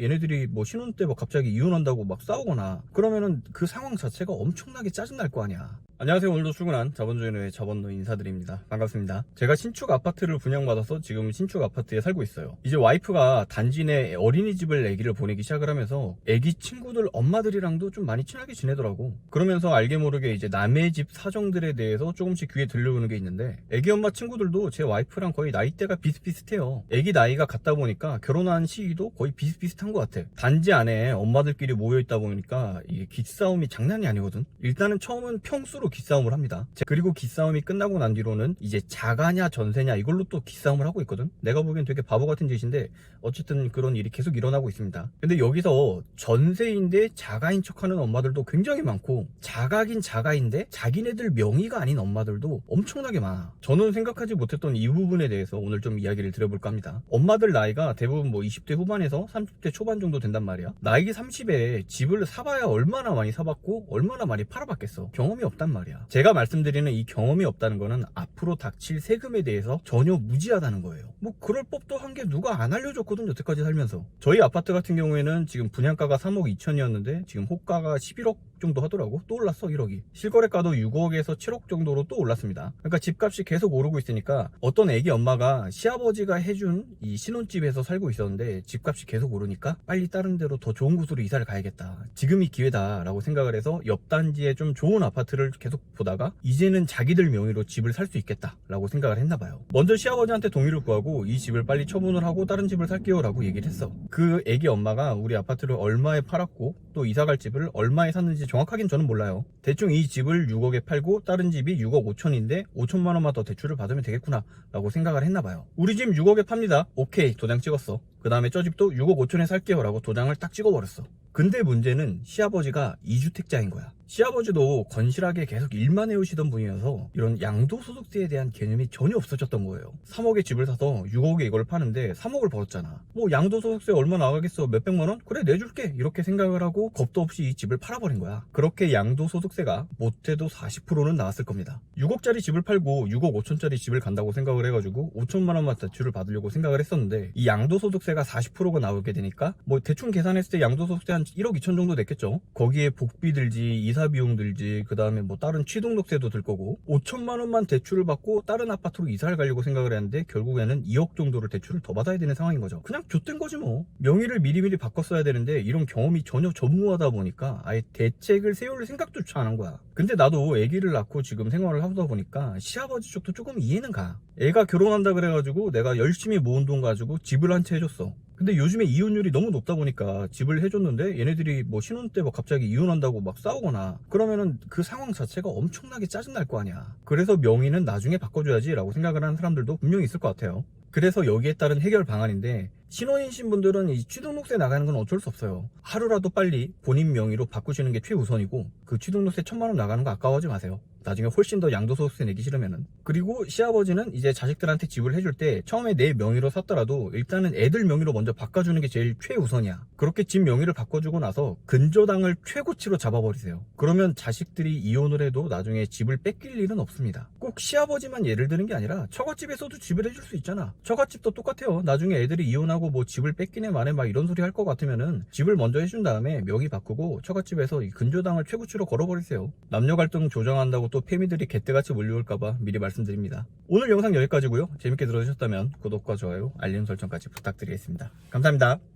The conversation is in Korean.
얘네들이 뭐 신혼 때 뭐 갑자기 이혼한다고 막 싸우거나 그러면은 그 상황 자체가 엄청나게 짜증날 거 아니야. 안녕하세요. 오늘도 출근한 자본주의의 자본노 인사드립니다. 반갑습니다. 제가 신축 아파트를 분양받아서 지금 신축 아파트에 살고 있어요. 이제 와이프가 단지 내 어린이집을 아기를 보내기 시작을 하면서 아기 친구들 엄마들이랑도 좀 많이 친하게 지내더라고. 그러면서 알게 모르게 이제 남의 집 사정들에 대해서 조금씩 귀에 들려오는 게 있는데 아기 엄마 친구들도 제 와이프랑 거의 나이대가 비슷비슷해요. 아기 나이가 같다 보니까 결혼한 시기도 거의 비슷비슷한 것 같아. 단지 안에 엄마들끼리 모여있다 보니까 이게 기싸움이 장난이 아니거든. 일단은 처음은 평수로 기싸움을 합니다. 제- 그리고 기싸움이 끝나고 난 뒤로는 이제 자가냐 전세냐 이걸로 또 기싸움을 하고 있거든. 내가 보기엔 되게 바보 같은 짓인데 어쨌든 그런 일이 계속 일어나고 있습니다. 근데 여기서 전세인데 자가인 척하는 엄마들도 굉장히 많고 자가긴 자가인데 자기네들 명의가 아닌 엄마들도 엄청나게 많아. 저는 생각하지 못했던 이 부분에 대해서 오늘 좀 이야기를 드려볼까 합니다. 엄마들 나이가 대부분 뭐 20대 후반에서 30대 초반 정도 된단 말이야. 나이 30에 집을 사봐야 얼마나 많이 사봤고 얼마나 많이 팔아봤겠어. 경험이 없단 말이야. 제가 말씀드리는 이 경험이 없다는 거는 앞으로 닥칠 세금에 대해서 전혀 무지하다는 거예요. 뭐 그럴 법도 한 게 누가 안 알려줬거든 여태까지 살면서. 저희 아파트 같은 경우에는 지금 분양가가 3억 2천이었는데 지금 호가가 11억 정도 하더라고. 또 올랐어 1억이. 실거래가도 6억에서 7억 정도로 또 올랐습니다. 그러니까 집값이 계속 오르고 있으니까 어떤 애기 엄마가 시아버지가 해준 이 신혼집에서 살고 있었는데 집값이 계속 오르니까 빨리 다른 데로 더 좋은 곳으로 이사를 가야겠다. 지금이 기회다 라고 생각을 해서 옆 단지에 좀 좋은 아파트를 계속 보다가 이제는 자기들 명의로 집을 살 수 있겠다 라고 생각을 했나 봐요. 먼저 시아버지한테 동의를 구하고 이 집을 빨리 처분을 하고 다른 집을 살게요 라고 얘기를 했어. 그 애기 엄마가 우리 아파트를 얼마에 팔았고 또 이사 갈 집을 얼마에 샀는지 정확하긴 저는 몰라요. 대충 이 집을 6억에 팔고 다른 집이 6억 5천인데 5천만 원만 더 대출을 받으면 되겠구나 라고 생각을 했나 봐요. 우리 집 6억에 팝니다. 오케이 도장 찍었어. 그 다음에 저 집도 6억 5천에 살게요 라고 도장을 딱 찍어버렸어. 근데 문제는 시아버지가 2주택자인 거야. 시아버지도 건실하게 계속 일만 해오시던 분이어서 이런 양도소득세에 대한 개념이 전혀 없어졌던 거예요. 3억에 집을 사서 6억에 이걸 파는데 3억을 벌었잖아. 뭐 양도소득세 얼마 나가겠어? 몇백만원? 그래 내줄게. 이렇게 생각을 하고 겁도 없이 이 집을 팔아버린 거야. 그렇게 양도소득세가 못해도 40%는 나왔을 겁니다. 6억짜리 집을 팔고 6억 5천짜리 집을 간다고 생각을 해가지고 5천만원만 대출을 받으려고 생각을 했었는데 이 양도소득세 가 40%가 나오게 되니까 뭐 대충 계산했을 때 양도소득세 한 1억 2천 정도 됐겠죠. 거기에 복비 들지 이사 비용 들지 그 다음에 뭐 다른 취등록세도 들 거고 5천만 원만 대출을 받고 다른 아파트로 이사를 가려고 생각을 했는데 결국에는 2억 정도를 대출을 더 받아야 되는 상황인 거죠. 그냥 좆된 거지 뭐. 명의를 미리미리 바꿨어야 되는데 이런 경험이 전혀 전무하다 보니까 아예 대책을 세울 생각조차 안 한 거야. 근데 나도 아기를 낳고 지금 생활을 하다 보니까 시아버지 쪽도 조금 이해는 가. 애가 결혼한다 그래가지고 내가 열심히 모은 돈 가지고 집을 한 채 해줬어. 근데 요즘에 이혼율이 너무 높다 보니까 집을 해줬는데 얘네들이 뭐 신혼 때 뭐 갑자기 이혼한다고 막 싸우거나 그러면은 그 상황 자체가 엄청나게 짜증날 거 아니야. 그래서 명의는 나중에 바꿔줘야지 라고 생각을 하는 사람들도 분명히 있을 것 같아요. 그래서 여기에 따른 해결 방안인데 신혼이신 분들은 이 취등록세 나가는 건 어쩔 수 없어요. 하루라도 빨리 본인 명의로 바꾸시는 게 최우선이고 그 취등록세 천만 원 나가는 거 아까워하지 마세요. 나중에 훨씬 더 양도소득세 내기 싫으면은. 그리고 시아버지는 이제 자식들한테 집을 해줄 때 처음에 내 명의로 샀더라도 일단은 애들 명의로 먼저 바꿔주는 게 제일 최우선이야. 그렇게 집 명의를 바꿔주고 나서 근저당을 최고치로 잡아버리세요. 그러면 자식들이 이혼을 해도 나중에 집을 뺏길 일은 없습니다. 꼭 시아버지만 예를 드는 게 아니라 처갓집에서도 집을 해줄 수 있잖아. 처갓집도 똑같아요. 나중에 애들이 이혼하고 뭐 집을 뺏기네 마네 막 이런 소리 할 것 같으면은 집을 먼저 해준 다음에 명의 바꾸고 처갓집에서 이 근저당을 최고치로 걸어버리세요 남녀 갈등 조정한다고 또 페미들이 개떼같이 몰려올까봐 미리 말씀드립니다. 오늘 영상 여기까지고요. 재밌게 들어주셨다면 구독과 좋아요, 알림 설정까지 부탁드리겠습니다. 감사합니다.